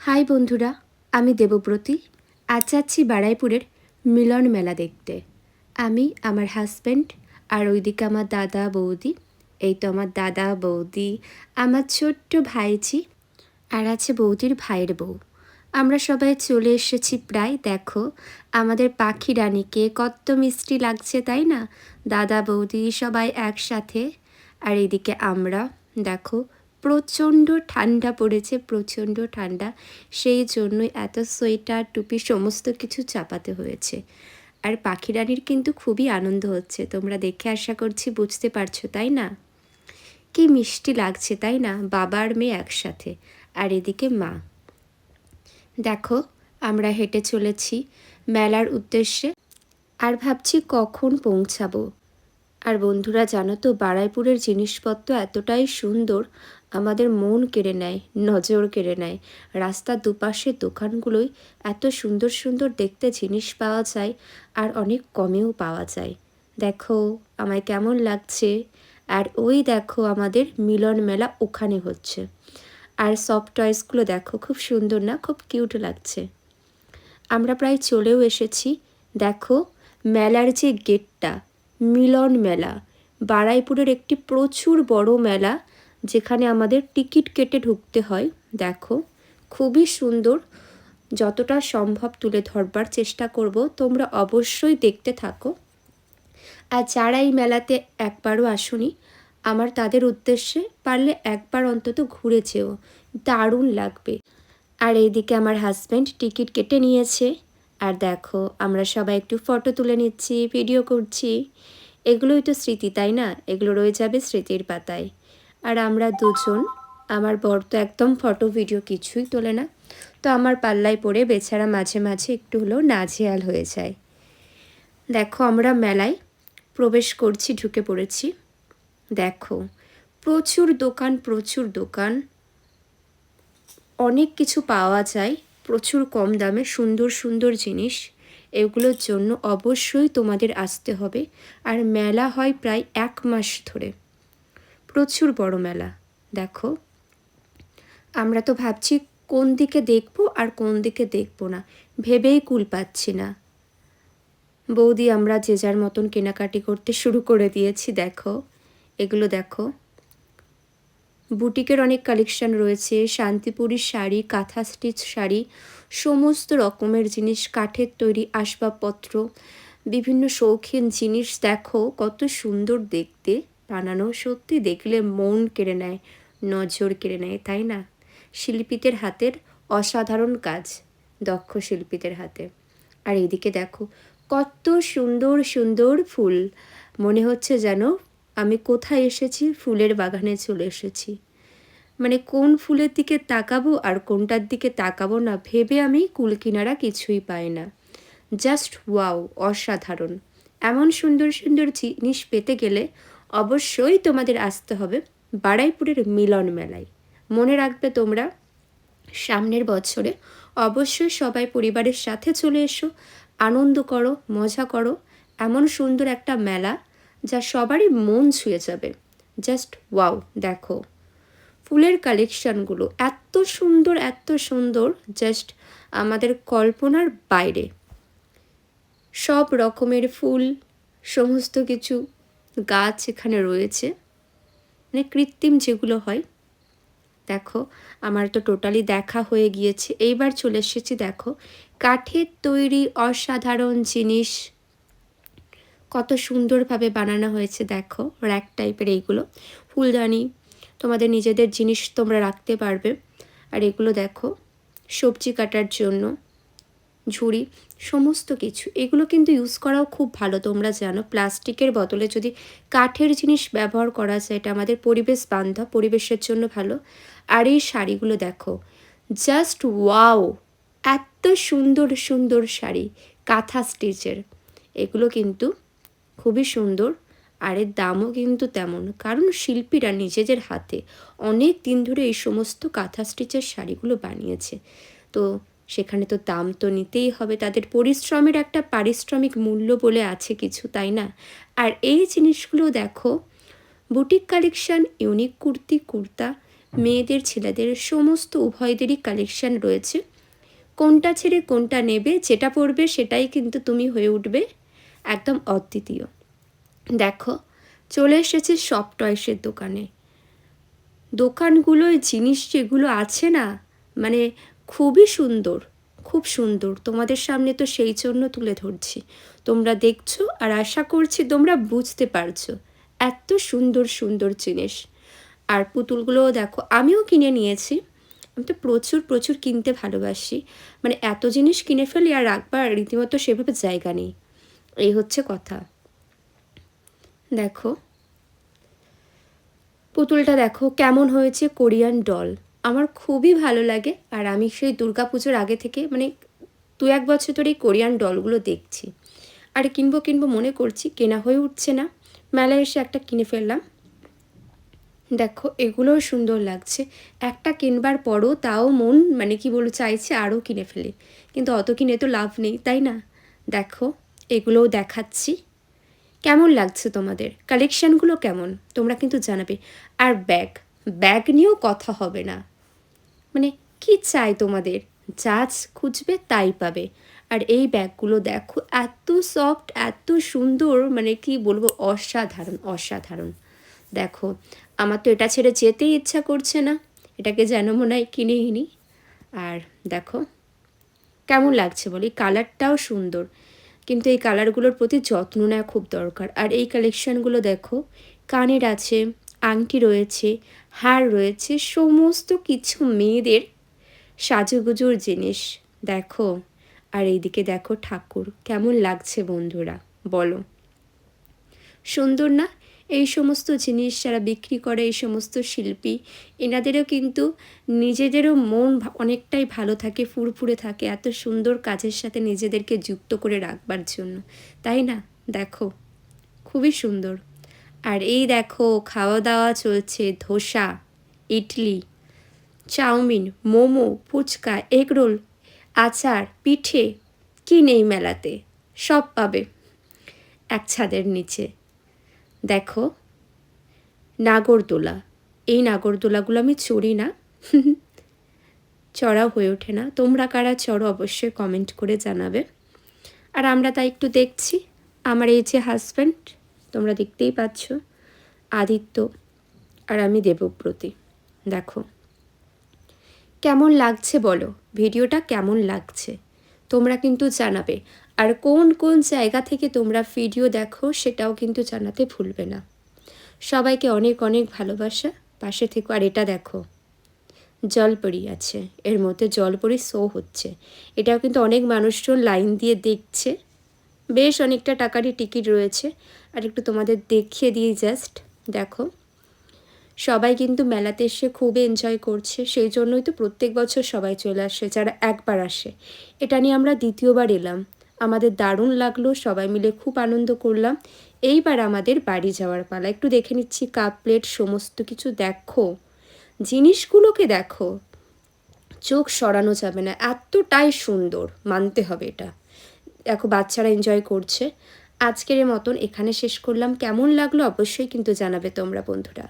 High বন্ধুরা, আমি দেবব্রতী। আজ যাচ্ছি বারাইপুরের মিলন মেলা দেখতে। আমি, আমার হাজব্যান্ড আর ওইদিকে আমার দাদা বৌদি। এই তো আমার দাদা, বৌদি, আমার ছোট্ট ভাইজি আর আছে বৌদির ভাইয়ের বউ। আমরা সবাই চলে এসেছি প্রায়, দেখো, আমাদের পাখি রানীকে কত মিষ্টি লাগছে, তাই না? দাদা, বৌদি সবাই একসাথে। আর এদিকে আমরা, দেখো প্রচণ্ড ঠান্ডা পড়েছে, প্রচণ্ড ঠান্ডা। সেই জন্যই এত সোয়েটার, টুপি, সমস্ত কিছু চাপাতে হয়েছে। আর পাখি রানীর কিন্তু খুবই আনন্দ হচ্ছে। তোমরা দেখে আশা করছি বুঝতে পারছ, তাই না? কি মিষ্টি লাগছে, তাই না? বাবার মেয়ে একসাথে। আর এদিকে মা। দেখো, আমরা হেঁটে চলেছি মেলার উদ্দেশ্যে। আর ভাবছি কখন পৌঁছাবো। আর বন্ধুরা, জানো তো, বারাইপুরের জিনিসপত্র এতটাই সুন্দর। আমাদের মন কেড়ে নেয়, নজর কেড়ে নেয়। রাস্তার দুপাশের দোকানগুলোই এত সুন্দর সুন্দর দেখতে জিনিস পাওয়া যায় আর অনেক কমেও পাওয়া যায়। দেখো, আমায় কেমন লাগছে। আর ওই দেখো, আমাদের মিলন মেলা ওখানে হচ্ছে। আর সফট টয়েসগুলো দেখো, খুব সুন্দর না, খুব কিউট লাগছে। আমরা প্রায় চলেও এসেছি। দেখো, মেলার যে গেটটা, মিলন মেলা। বারাইপুরের একটি প্রচুর বড় মেলা। যেখানে আমাদের টিকিট কেটে ঢুকতে হয়। দেখো, খুবই সুন্দর। যতটা সম্ভব তুলে ধরবার চেষ্টা করব। তোমরা অবশ্যই দেখতে থাকো। আর যারা এই মেলাতে একবারও আসুনি, আমার তাদের উদ্দেশ্যে পারলে একবার অন্তত ঘুরে যেও। দারুণ লাগবে। আর এইদিকে আমার হাজব্যান্ড টিকিট কেটে নিয়েছে। আর দেখো, আমরা সবাই একটু ফটো তুলে নিচ্ছি ভিডিও করছি। এগুলোই তো স্মৃতি, তাই না? এগুলো রয়ে যাবে স্মৃতির পাতায়। আর আমরা দুজন, আমার বর তো একদম ফটো ভিডিও কিছুই তোলে না। তো আমার পাল্লায় পড়ে বেচারা মাঝে মাঝে একটু হলেও নাজেহাল হয়ে যায়। দেখো আমরা মেলায় প্রবেশ করছি, ঢুকে পড়েছি। দেখো, প্রচুর দোকান প্রচুর দোকান। অনেক কিছু পাওয়া যায়, প্রচুর কম দামে, সুন্দর সুন্দর জিনিস। এগুলোর জন্য অবশ্যই তোমাদের আসতে হবে। আর মেলা হয় প্রায় এক মাস ধরে। প্রচুর বড় মেলা, দেখো। আমরা তো ভাবছি কোন দিকে দেখব আর কোন দিকে দেখব না, ভেবেই কুল পাচ্ছি না। বৌদি, আমরা যে যার মতন কেনাকাটি করতে শুরু করে দিয়েছি, দেখো। এগুলো দেখো। বুটিকের অনেক কালেকশন রয়েছে শান্তিপুরীর শাড়ি, কাঁথা স্টিচ শাড়ি, সমস্ত রকমের জিনিস, কাঠের তৈরি আসবাবপত্র, বিভিন্ন শৌখিন জিনিস, দেখো, কত সুন্দর দেখতে। বানানো সত্যি দেখলে মন কেড়ে নেয়, নজর কেড়ে নেয়, তাই না? শিল্পীদের হাতের অসাধারণ কাজ, দক্ষ শিল্পীদের হাতে। আর এদিকে দেখো, কত সুন্দর সুন্দর ফুল। মনে হচ্ছে যেন আমি কোথায় এসেছি, ফুলের বাগানে চলে এসেছি। মানে কোন ফুলের দিকে তাকাবো আর কোনটার দিকে তাকাবো না, ভেবে আমি কুল কিনারা কিছুই পাই না। জাস্ট ওয়াও, অসাধারণ। এমন সুন্দর সুন্দর জিনিস পেতে গেলে অবশ্যই তোমাদের আসতে হবে বাড়াইপুরের মিলন মেলায়। মনে রাখবে তোমরা, সামনের বছরে অবশ্যই সবাই পরিবারের সাথে চলে এসো, আনন্দ করো, মজা করো। এমন সুন্দর একটা মেলা যা সবারই মন ছুঁয়ে যাবে। জাস্ট ওয়াও, দেখো। ফুলের কালেকশানগুলো এত সুন্দর এত সুন্দর, জাস্ট আমাদের কল্পনার বাইরে। সব রকমের ফুল, সমস্ত কিছু। গাছ এখানে রয়েছে। মানে কৃত্রিম যেগুলো হয়। দেখো, আমার তো টোটালি দেখা হয়ে গিয়েছে। এইবার চলে এসেছি, দেখো, কাঠের তৈরি অসাধারণ জিনিস। কত সুন্দরভাবে বানানো হয়েছে, দেখো, র্যাক টাইপের এইগুলো। ফুলদানি, তোমাদের নিজেদের জিনিস তোমরা রাখতে পারবে। আর এগুলো, দেখো, সবজি কাটার জন্য। ঝুড়ি, সমস্ত কিছু। এগুলো কিন্তু ইউজ করাও খুব ভালো। তোমরা জানো, প্লাস্টিকের বদলে যদি কাঠের জিনিস ব্যবহার করা যায়, এটা আমাদের পরিবেশ বান্ধব, পরিবেশের জন্য ভালো। আর এই শাড়িগুলো দেখো জাস্ট ওয়াও এত সুন্দর সুন্দর শাড়ি, কাঁথা স্টিচের। এগুলো কিন্তু খুবই সুন্দর, আর এর দামও কিন্তু তেমন। কারণ শিল্পীরা নিজেদের হাতে অনেক দিন ধরে এই সমস্ত কাঁথা স্টিচের শাড়িগুলো বানিয়েছে। তো সেখানে তো দাম তো নিতেই হবে। তাদের পরিশ্রমের একটা পারিশ্রমিক মূল্য বলে আছে কিছু, তাই না? আর এই জিনিসগুলো দেখো, boutique collection, unique kurti, kurta, মেয়েদের, ছেলেদের, সমস্ত উভয়দেরই কালেকশন রয়েছে। কোনটা ছেড়ে কোনটা নেবে, যেটা পড়বে সেটাই কিন্তু তুমি হয়ে উঠবে, একদম অদ্বিতীয়। দেখো, চলে এসেছে সব টয়সের দোকানে। দোকানগুলোয় জিনিস যেগুলো আছে না মানে খুবই সুন্দর, খুব সুন্দর। তোমাদের সামনে তো সেই জন্য তুলে ধরছি। তোমরা দেখছ আর আশা করছি তোমরা বুঝতে পারছ। এত সুন্দর সুন্দর জিনিস। আর পুতুলগুলোও দেখো, আমিও কিনে নিয়েছি। আমি তো প্রচুর প্রচুর কিনতে ভালোবাসি। মানে এত জিনিস কিনে ফেলি আর রাখবার রীতিমতো সেভাবে জায়গা নেই। এই হচ্ছে কথা। দেখো, পুতুলটা দেখো কেমন হয়েছে কোরিয়ান ডল। আমার খুবই ভালো লাগে আর আমি সেই দুর্গাপুজোর আগে থেকে মানে দু এক বছর ধরে কোরিয়ান ডলগুলো দেখছি। আর কিনবো কিনবো মনে করছি, কেনা হয়ে উঠছে না। মেলায় এসে একটা কিনে ফেললাম। দেখো, এগুলোও সুন্দর লাগছে। একটা কিনবার পরও তাও মন মানে কি বলব, চাইছে আরও কিনে ফেলে। কিন্তু অত কিনে তো লাভ নেই, তাই না? দেখো, এগুলোও দেখাচ্ছি। কেমন লাগছে তোমাদের? কালেকশানগুলো কেমন? তোমরা কিন্তু জানাবে। আর ব্যাগ ব্যাগ নিয়েও কথা হবে না। মানে কি চাই তোমাদের? যা খুঁজবে তাই পাবে। আর এই ব্যাগগুলো দেখো, এত সফট এত সুন্দর মানে কি বলব, অসাধারণ অসাধারণ। দেখো, আমার তো এটা ছেড়ে যেতেই ইচ্ছা করছে না। এটাকে যেন মনে হয় কিনেই নি আর দেখো, কেমন লাগছে বলি? কালারটাও সুন্দর। কিন্তু এই কালারগুলোর প্রতি যত্ন নেওয়া খুব দরকার। আর এই কালেকশানগুলো দেখো, কানের আছে আংটি রয়েছে, হার রয়েছে, সমস্ত কিছু মেয়েদের সাজুগুজুর জিনিস। দেখো, আর এইদিকে দেখো ঠাকুর, কেমন লাগছে বন্ধুরা, বলো। সুন্দর না? এই সমস্ত জিনিস যারা বিক্রি করে, এই সমস্ত শিল্পী, এনাদেরও কিন্তু নিজেদেরও মন অনেকটাই ভালো থাকে, ফুরফুরে থাকে, এত সুন্দর কাজের সাথে নিজেদেরকে যুক্ত করে রাখবার জন্য। তাই না? দেখো, খুবই সুন্দর। আর এই দেখো খাওয়া দাওয়া চলছে, dosa, idli, chow mein, momo, fuchka egg roll আচার, পিঠে, কি নেই মেলাতে, সব পাবে এক ছাদের নিচে। দেখো, নাগরদোলা, এই নাগরদোলাগুলো আমি চড়ি না। চড়া হয়ে ওঠে না। তোমরা কারা চড়ো অবশ্যই কমেন্ট করে জানাবে। আর আমরা তাই একটু দেখছি। আমার এই যে হাজব্যান্ড তোমরা দেখতেই পাচ্ছ, আদিত্য আর আমি দেবব্রতী। দেখো, কেমন লাগছে বলো? ভিডিওটা কেমন লাগছে? তোমরা কিন্তু জানাবে। আর কোন কোন জায়গা থেকে তোমরা ভিডিও দেখো, সেটাও কিন্তু জানাতে ভুলবে না। সবাইকে অনেক অনেক ভালোবাসা। পাশে থেকে। আর এটা দেখো জলপরি আছে। এর মধ্যে জলপরি শো হচ্ছে। এটাও কিন্তু অনেক মানুষজন লাইন দিয়ে দেখছে। বেশ অনেকটা টাকারই টিকিট রয়েছে। আর একটু তোমাদের দেখিয়ে দিই জাস্ট দেখো। সবাই কিন্তু মেলাতে এসে খুব এনজয় করছে, সেই জন্যই তো প্রত্যেক বছর সবাই চলে আসে, যারা একবার আসে। এটা নিয়ে আমরা দ্বিতীয়বার এলাম। আমাদের দারুণ লাগল, সবাই মিলে খুব আনন্দ করলাম। এইবার আমাদের বাড়ি যাওয়ার পালা। একটু দেখে নিচ্ছি কাপ প্লেট সমস্ত কিছু দেখো। জিনিসগুলোকে দেখো। চোখ সরানো যাবে না, এতটাই সুন্দর, মানতে হবে এটা। দেখো বাচ্চারা এনজয় করছে। আজকের মতন এখানে শেষ করলাম। কেমন লাগল অবশ্যই কিন্তু জানাবে তোমরা বন্ধুরা।